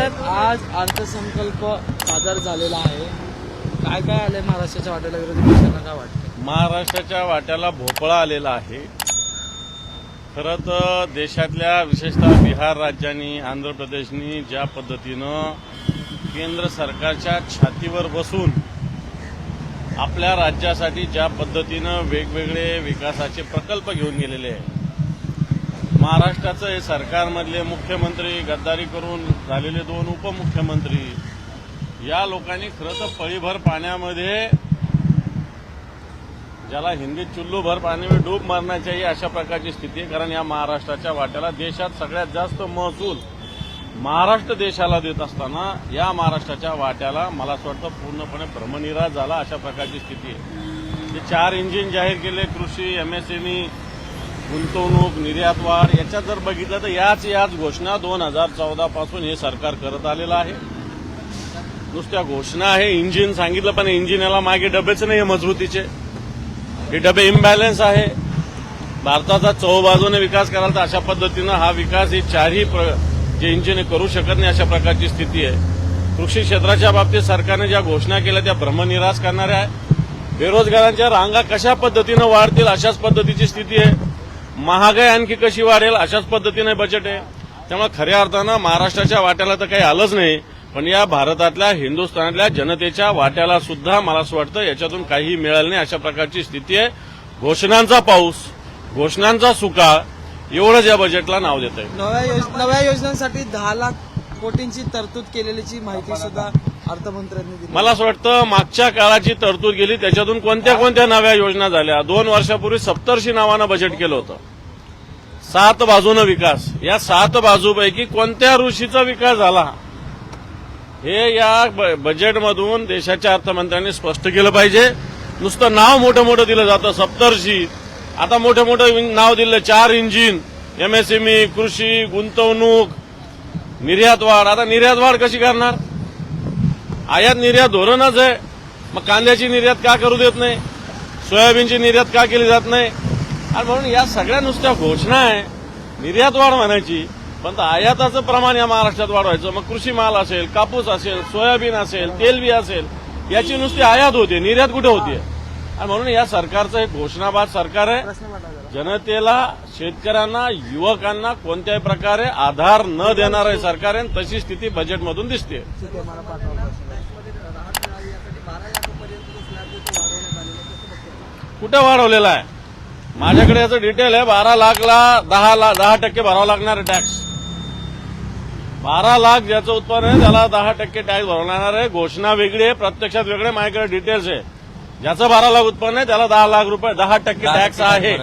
साहेब आज अर्थसंकल्प सादर झालेला आहे. काय काय आलंय महाराष्ट्राच्या वाट्याला विरोधी पक्षांना काय वाटतं? महाराष्ट्राच्या वाट्याला भोपळा आलेला आहे. खरं तर देशातल्या विशेषतः बिहार राज्यानी आंध्र प्रदेशनी ज्या पद्धतीनं केंद्र सरकारच्या छातीवर बसून आपल्या राज्यासाठी ज्या पद्धतीनं वेगवेगळे विकासाचे प्रकल्प घेऊन गेलेले आहेत महाराष्ट्राचं हे सरकारमधले मुख्यमंत्री गद्दारी करून झालेले दोन उपमुख्यमंत्री या लोकांनी खरं तर पळीभर पाण्यामध्ये ज्याला हिंदीत चुल्लूभर पाण्यामध्ये डूब मारण्याच्याही अशा प्रकारची स्थिती आहे. कारण या महाराष्ट्राच्या वाट्याला देशात सगळ्यात जास्त महसूल महाराष्ट्र देशाला देत असताना या महाराष्ट्राच्या वाट्याला मला असं वाटतं पूर्णपणे भ्रमनिराश झाला अशा प्रकारची स्थिती आहे. जे चार इंजिन जाहीर केले कृषी एमएसएमई गुंतवणूक निर्यातवाढ याच्यात जर बघितलं तर याच याच घोषणा दोन हजार चौदा पासून हे सरकार करत आलेलं आहे. नुसत्या घोषणा आहे इंजिन सांगितलं पण इंजिन याला मागे डबेच नाही मजबूतीचे. हे डबे इम्बॅलन्स आहे. भारताचा चौबाजूने विकास करायला तर अशा पद्धतीनं हा विकास ही चारही जे इंजिन करू शकत नाही अशा प्रकारची स्थिती आहे. कृषी क्षेत्राच्या बाबतीत सरकारने ज्या घोषणा केल्या त्या भ्रमनिराश करणाऱ्या आहे बेरोजगारांच्या रांगा कशा पद्धतीनं वाढतील अशाच पद्धतीची स्थिती आहे. महागाई आणखी कशी वाढेल अशाच पद्धतीने बजेट आहे. त्यामुळे खऱ्या अर्थानं महाराष्ट्राच्या वाट्याला तर काही आलंच नाही पण या भारतातल्या हिंदुस्थानातल्या जनतेच्या वाट्याला सुद्धा मला असं वाटतं याच्यातून काही मिळालं नाही अशा प्रकारची स्थिती आहे. घोषणांचा पाऊस घोषणांचा सुका एवढंच या बजेटला नाव देत आहे नव्या नव्या योजनांसाठी दहा लाख कोटींची तरतूद केलेलीची माहिती सुद्धा अर्थमंत्र्यांनी दिली. मला असं वाटतं मागच्या काळाची तरतूद गेली त्याच्यातून कोणत्या कोणत्या नव्या योजना झाल्या? दोन वर्षापूर्वी सप्तर्षी नावानं बजेट केलं होतं. सात बाजूनं विकास. या सात बाजूपैकी कोणत्या ऋषीचा विकास झाला? हे या बजेटमधून देशाच्या अर्थमंत्र्यांनी स्पष्ट केलं पाहिजे. नुसतं नाव मोठं मोठं दिलं जातं सप्तर्षी. आता मोठं मोठं नाव दिलं चार इंजिन एमएसएमई कृषी गुंतवणूक निर्यात वाढ आता निर्यात वाढ कशी करणार? आयात निर्यात धोरणच आहे. मग कांद्याची निर्यात का करू देत नाही? सोयाबीनची निर्यात का केली जात नाही? आणि म्हणून या सगळ्या नुसत्या घोषणा आहे. निर्यात वाढ म्हणायची पण तर आयाताचं प्रमाण या महाराष्ट्रात वाढवायचं. मग कृषी माल असेल कापूस असेल सोयाबीन असेल तेलबी असेल याची नुसती आयात होते निर्यात कुठे होते आणि म्हणून या सरकारचं हे घोषणाबाद सरकार आहे. जनतेला शेतकऱ्यांना युवकांना कोणत्याही प्रकारे आधार न देणार आहे सरकार आहे तशी स्थिती बजेटमधून दिसते. कुठं वाढवलेला आहे? माझ्याकडे याचं डिटेल आहे. बारा लाखला दहा लाख दहा टक्के भरावा लागणार आहे टॅक्स बारा लाख ज्याचं उत्पन्न आहे त्याला दहा टक्के टॅक्स भरावा लागणार आहे. घोषणा वेगळी आहे प्रत्यक्षात वेगळे माझ्याकडे डिटेल्स आहे. ज्याचं बारा लाख उत्पन्न आहे त्याला दहा लाख रुपये दहा टक्के टॅक्स आहे.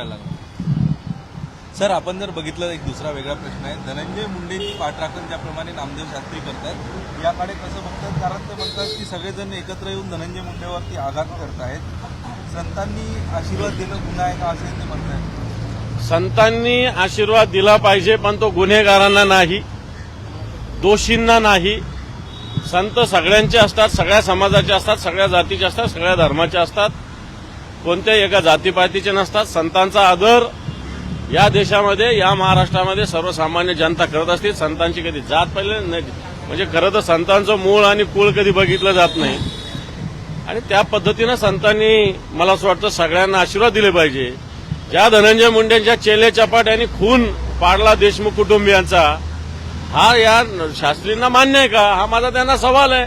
सर आपण जर बघितलं एक दुसरा वेगळा प्रश्न आहे. धनंजय मुंडेंची पाठराखण ज्याप्रमाणे नामदेव शास्त्री करतात याकडे कसं बघतात? कारण ते म्हणतात की सगळेजण एकत्र येऊन धनंजय मुंडेवरती आघात करतायत संतांनी आशीर्वाद देणं गुन्हा आहे का असं ते म्हणतात. संतांनी आशीर्वाद दिला पाहिजे पण तो गुन्हेगारांना नाही दोषींना नाही. संत सगळ्यांचे असतात सगळ्या समाजाचे असतात सगळ्या जातीचे असतात सगळ्या धर्माचे असतात. कोणत्याही एका जातीपातीचे नसतात. संतांचा आदर या देशामध्ये या महाराष्ट्रामध्ये सर्वसामान्य जनता करत असते. संतांची कधी जात पहिले नाही. म्हणजे खरं तर संतांचं मूळ आणि कुळ कधी बघितलं जात नाही. आणि त्या पद्धतीनं संतांनी मला असं वाटतं सगळ्यांना आशीर्वाद दिले पाहिजे. ज्या धनंजय मुंडेंच्या चेले चपाट यांनी खून पाडला देशमुख कुटुंबियांचा हा या शास्त्रींना मान्य आहे का? हा माझा त्यांना सवाल आहे.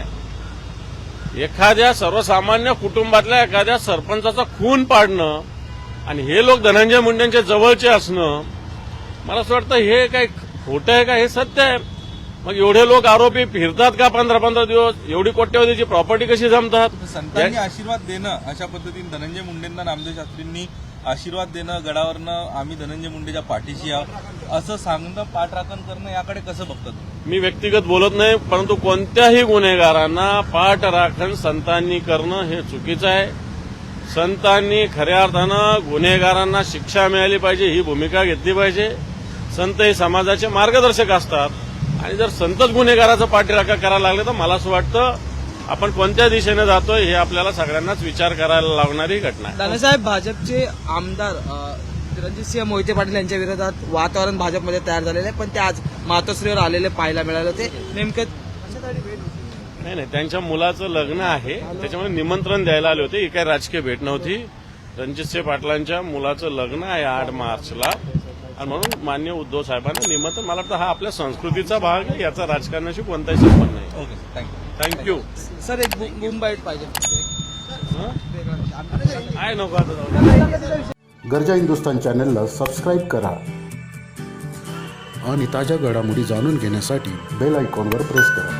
एखाद्या सर्वसामान्य कुटुंबातल्या एखाद्या सरपंचाचा खून पाडणं आणि हे लोक धनंजय मुंडेंच्या जवळचे असणं मला असं वाटतं हे काय खोटं आहे का? हे सत्य आहे. मग एवढे लोक आरोपी फिरतात का पंधरा पंधरा दिवस? एवढी कोट्यवधीची प्रॉपर्टी कशी जमतात? संतांनी आशीर्वाद देणं अशा पद्धतीने धनंजय मुंडेंना नामदेव शास्त्रींनी आशीर्वाद देणं गडावरनं आम्ही धनंजय मुंडेच्या पाठीशी आहोत. असं सांगणं पाठराखण करणं याकडे कसं बघतात? मी व्यक्तिगत बोलत नाही परंतु कोणत्याही गुन्हेगारांना पाठराखण संतांनी करणं हे चुकीचं आहे. संतांनी खऱ्या अर्थानं गुन्हेगारांना शिक्षा मिळाली पाहिजे ही भूमिका घेतली पाहिजे. संत हे समाजाचे मार्गदर्शक असतात. आणि जर संतच गुन्हेगाराचं पाठीराखा करायला लागले तर मला असं वाटतं आपण कोणत्या दिशेने जातोय हे आपल्याला सगळ्यांनाच विचार करायला लागणारी घटना आहे. दादासाहेब भाजपचे आमदार रणजितसिंह मोहिते पाटील यांच्या विरोधात वातावरण भाजपमध्ये तयार झालेलं आहे पण ते आज मातोश्रीवर आलेले पाहायला मिळाले होते. नेमकं नाही नाही त्यांच्या मुलाचं लग्न आहे. त्याच्यामुळे निमंत्रण द्यायला आले होते. ही काही राजकीय भेट नव्हती. रणजितसिंह पाटलांच्या मुलाचं लग्न आहे आठ मार्चला. आणि म्हणून मान्य उद्धव साहेबांना निमंत्रण. मला वाटतं हा आपल्या संस्कृतीचा भाग आहे. याचा राजकारणाशी कोणताही संबंध नाही. Okay thank you thank you sir एक बाईट पाहिजे. काय नको आता. गरजा हिंदुस्तान चॅनलला सबस्क्राईब करा आणि ताज्या घडामोडी जाणून घेण्यासाठी बेल आयकॉनवर प्रेस करा.